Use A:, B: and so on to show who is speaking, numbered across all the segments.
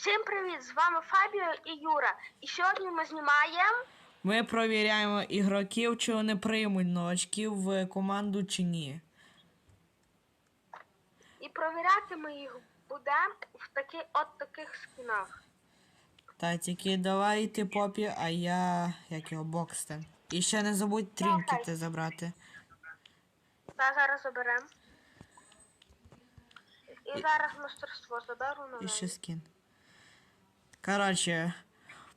A: Всім привіт! З вами Фабіо і Юра. І сьогодні ми знімаємо.
B: Ми провіряємо ігроків, чи вони приймуть новачків в команду чи ні.
A: І провіряти ми їх будемо в такі, от таких скінах.
B: Та тільки давайте попі, а я як його Бокстен. І ще не забудь трінкети забрати.
A: Та зараз заберемо. І зараз мастерство заберу на
B: І ще скін. Коротше,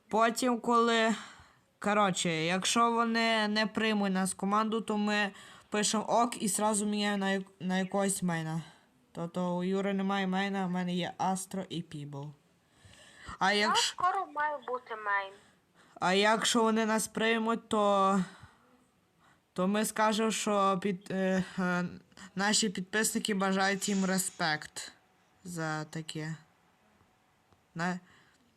B: потім, коли. Коротше, якщо вони не приймуть нас команду, то ми пишемо ок і зразу міняємо на, на якогось мейна. Тобто у Юри немає мейна, в мене є Астро і Пібл. А якщо.
A: скоро має бути мейн.
B: А якщо вони нас приймуть, то, то ми скажемо, що під, е, е, наші підписники бажають їм респект за таке. На...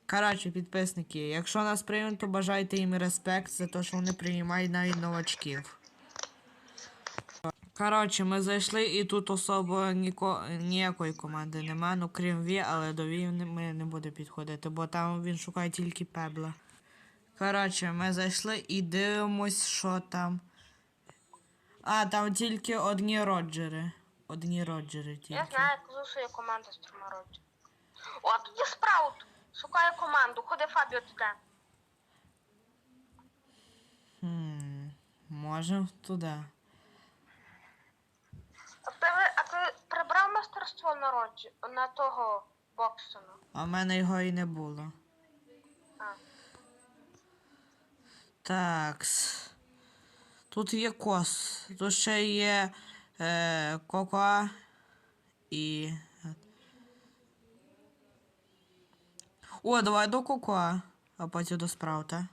B: Коротше, підписники, якщо нас приймуть, то бажайте їм респект за те, що вони приймають навіть новачків. Коротше, ми зайшли і тут особо ніко... ніякої команди немає, ну крім Ві, але до Ві ми не будемо підходити, бо там він шукає тільки пебла. Коротше, ми зайшли і дивимось, що там. А, там тільки одні роджери. Одні роджери тільки.
A: Я знаю, як зусує команда з трьома роджі. О, тут є спраут. Шукає команду. Ходи Фабіо туди.
B: Хм, можем туди.
A: А ти, а ти прибрав мастерство на роджі на того Боксона?
B: А в мене його і не було.
A: А.
B: Такс. Тут є кос. Тут ще є е, кока і. О, давай до кока, а потім до спраута.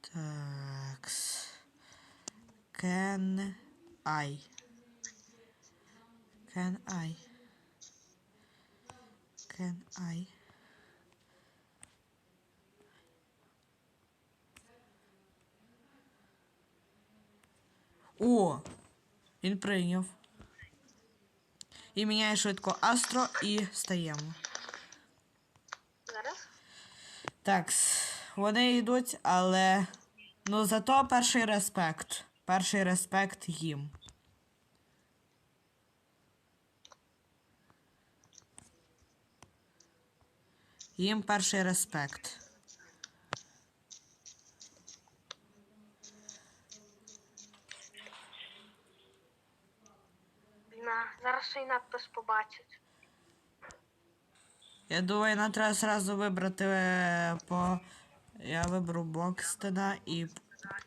B: Такс. Can I? Can I? Can I? О! Він прийняв. І міняє швидко Астро і стаємо. Так, вони йдуть, але. Ну зато перший респект. Перший респект їм. Їм перший респект.
A: На, зараз ще й надпис побачить.
B: Я думаю, нам треба зразу вибрати е, по. Я виберу Бокстена і,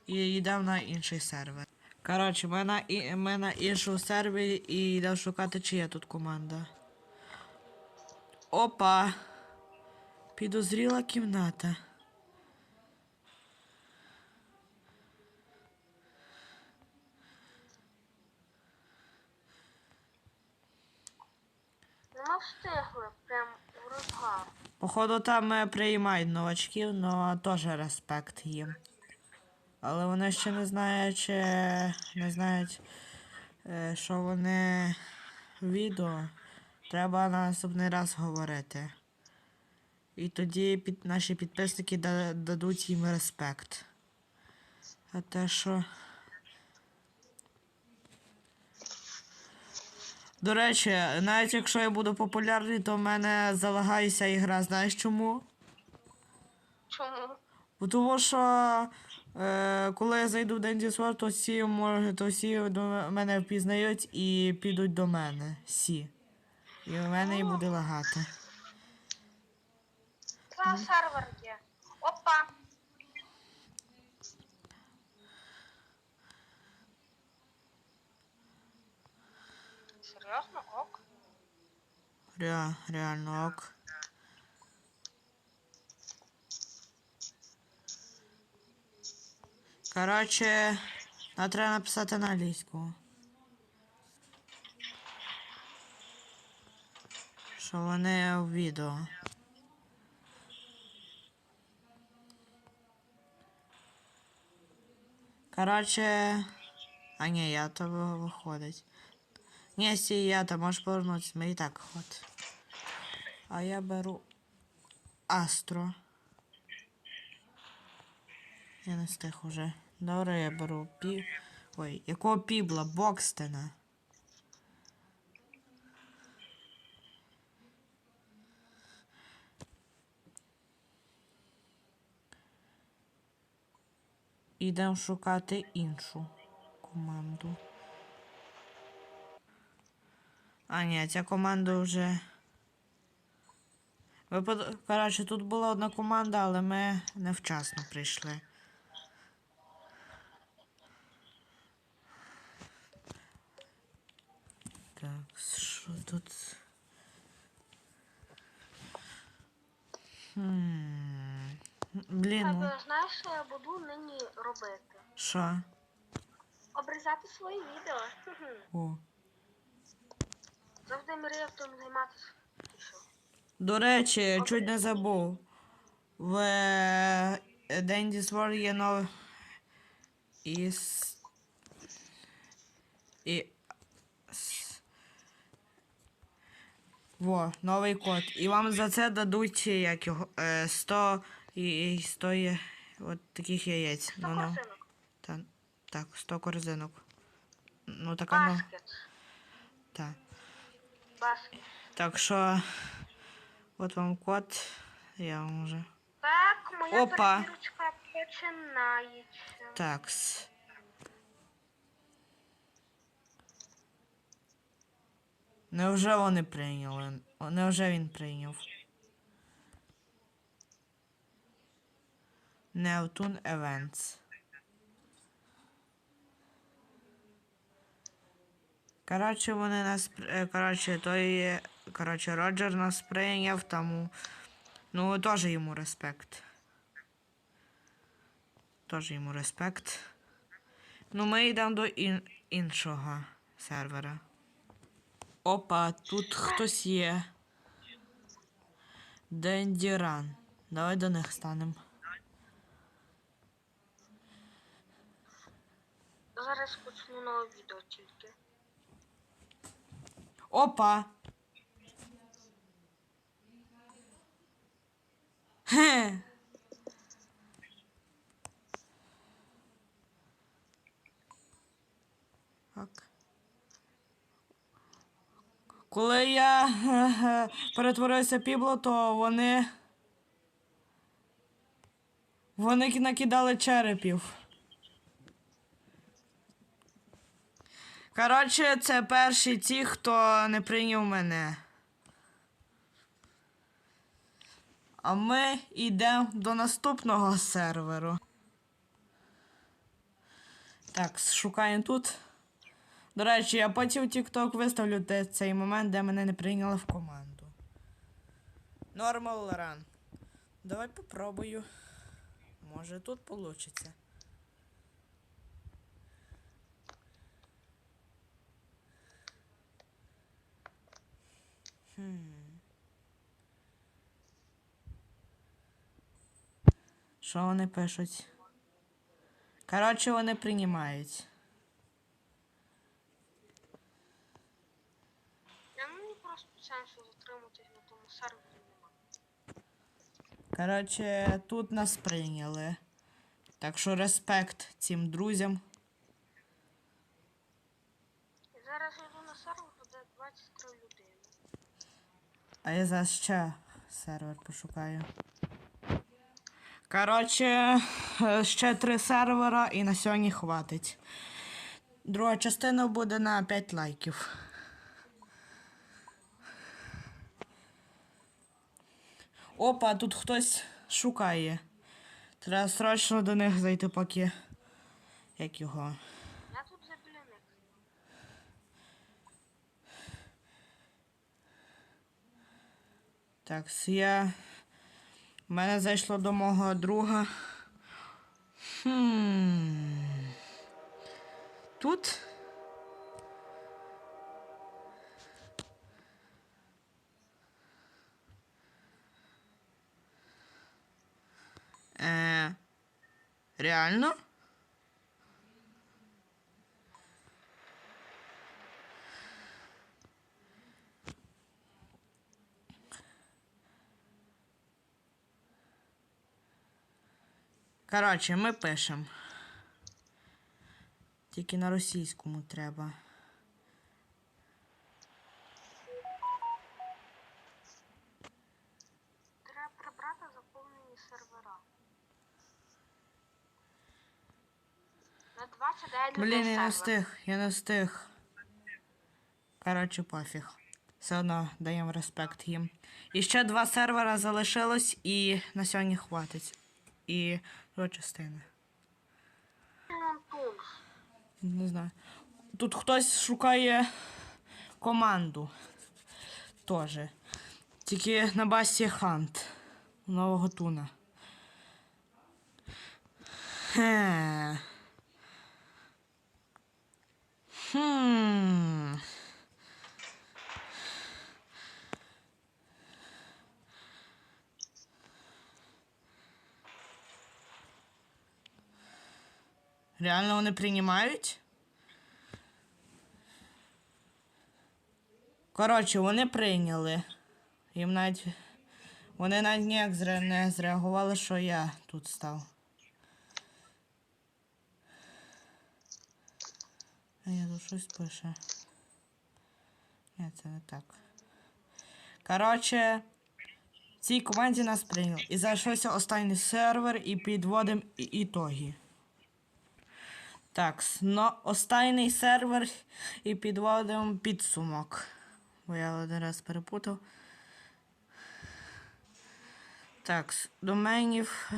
B: і йдемо на інший сервер. Коротше, ми на, і, ми на іншому сервері і йдемо шукати, чи є тут команда. Опа! Підозріла кімната.
A: Ну, ми встигли, прям.
B: Походу, там е, приймають новачків, ну теж респект їм. Але вони ще не знають, чи не знають, е, що вони відео. Треба на наступний раз говорити. І тоді під, наші підписники дадуть їм респект. А те, що. До речі, навіть якщо я буду популярний, то в мене залагається ігра. Знаєш чому?
A: Чому?
B: Бо Тому що е, коли я зайду в Денді Sword, то всі можуть, то всі до мене впізнають і підуть до мене. Всі. І в мене і буде лагати.
A: Це сервер є. Опа. Серйозно? Ок.
B: Ре, реально ок. Коротше, нам треба написати на англійську. Що вони в відео. Коротше. А ні, я то виходить. Сі, я то можеш повернутися, ми і так ход. А я беру Астро. Я не встиг уже. Добре, я беру пі. Ой, якого пібла? Бокстена. Ідемо шукати іншу команду. А, ні, ця команда вже. Випад... Коротше, тут була одна команда, але ми невчасно прийшли. Так, що тут? Хм. Блін, ну,
A: Тебе знаєш, що я буду нині робити?
B: що?
A: Обрізати свої відео.
B: О.
A: Завжди мріяв тим займатися.
B: До речі, чуть не забув. В е, Dandy's World є новий. Іс... І... Во, новий код. І вам за це дадуть як його, е, 100 і, і 100 є, от таких яєць. Ну, ну.
A: корзинок.
B: Та, так, 100 корзинок. Ну, така ну. Так. Так що. От вам код. Я вам вже.
A: Так, моя
B: Опа.
A: перевірочка починається.
B: Такс. Невже вони прийняли? Невже він прийняв? Нептун Events. Коротше, вони нас. е, Коротше, той. е, Коротше, Роджер нас прийняв, тому. Ну, теж йому респект. Теж йому респект. Ну, ми йдемо до ін- іншого сервера. Опа, тут хтось є. Дендіран. Давай до них станемо.
A: Зараз почну нове відео тільки.
B: Опа! Хе. Так. Коли я перетворився пібло, то вони. Вони накидали черепів. Коротше, це перші ті, хто не прийняв мене. А ми йдемо до наступного серверу. Так, шукаємо тут. До речі, я потім в TikTok виставлю цей момент, де мене не прийняли в команду. Normal run. Давай попробую. Може тут получиться. Що вони пишуть? Коротше, вони приймають.
A: Я мені просто сенсу затриматись на тому сервері.
B: Коротше, тут нас прийняли. Так що респект цим друзям.
A: І зараз я йду на сервер, де 23 людини.
B: А я зараз ще сервер пошукаю. Коротше, ще три сервера і на сьогодні хватить. Друга частина буде на 5 лайків. Опа, тут хтось шукає. Треба срочно до них зайти, поки. Як його?
A: Я тут за біля них.
B: Так, я. У мене зайшло до мого друга. Хм. Тут. Е, реально? Коротше, ми пишемо. Тільки на російському треба.
A: Треба прибрати заповнені сервера. На 29 людей
B: Блін, я не
A: сервер.
B: встиг, я не встиг. Коротше, пофіг. Все одно даємо респект їм. І ще два сервера залишилось, і на сьогодні хватить. І друга частина. Не знаю. Тут хтось шукає команду. Тоже. Тільки на басі Хант. Нового туна. Хе. Хм. Реально вони приймають? Коротше, вони прийняли. Їм навіть. Вони навіть ніяк не зреагували, що я тут став. А я тут щось пише. Ні, це не так. Коротше, в цій команді нас прийняли. І залишився останній сервер і підводимо ітоги. Так, но останній сервер і підводимо підсумок. Бо я один раз перепутав. Так, доменів.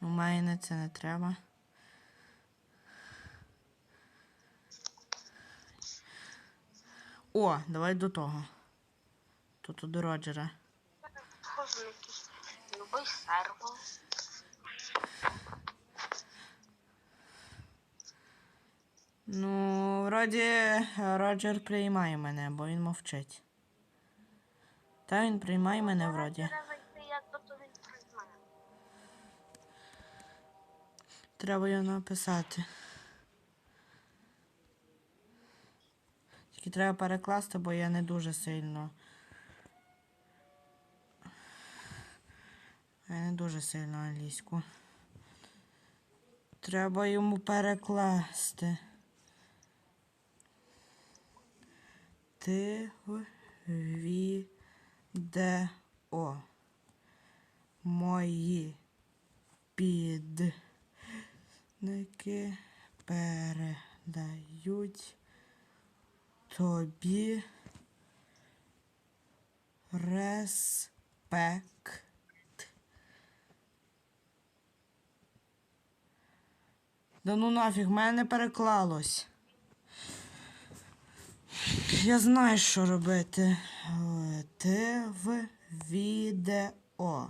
B: Домени це не треба. О, давай до того. Тут до Роджера.
A: Любий сервер.
B: Ну, вроді Роджер приймає мене, бо він мовчить. Та він приймає мене вроді.
A: Треба
B: його написати. Тільки треба перекласти, бо я не дуже сильно. Я не дуже сильно англійську. Треба йому перекласти. Ти в відео. Мої підники передають тобі респект. Да ну нафіг, в мене переклалось. Я знаю, що робити. Е, Ти в відео.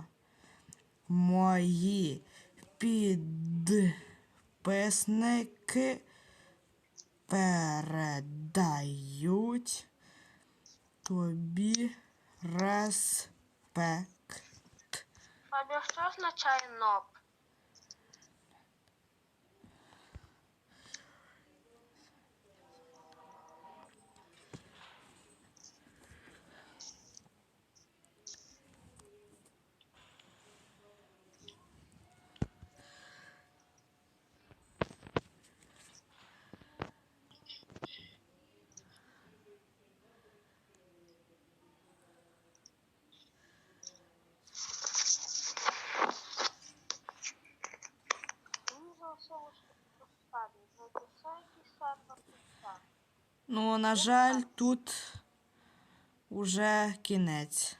B: Мої підписники передають тобі респект.
A: Фабіо, що означає ноб?
B: Ну, на жаль, тут уже кінець.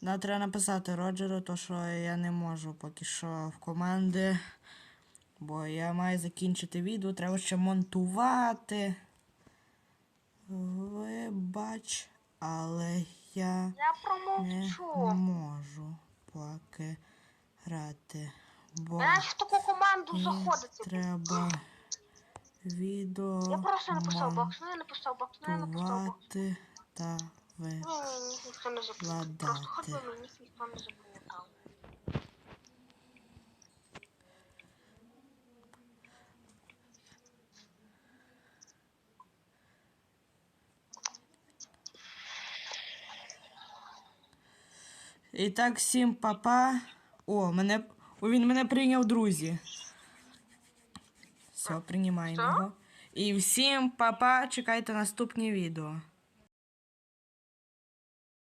B: Нам треба написати Роджеру, то що я не можу поки що в команди. Бо я маю закінчити відео, треба ще монтувати. Вибач, але я
A: Я
B: не можу поки грати. Бо
A: Я в таку команду заходити.
B: треба відео.
A: Я просто написав бокс, ну я написав бокс, ну я написав бокс.
B: Та ви.
A: Ні, ні, ні, ніхто не запам'ятав. Просто хоч би мені ніхто не запам'ятав.
B: І так, всім папа. О, мене. О, він мене прийняв друзі. Все, приймаємо
A: Що?
B: його. І всім па-па, чекайте наступні відео.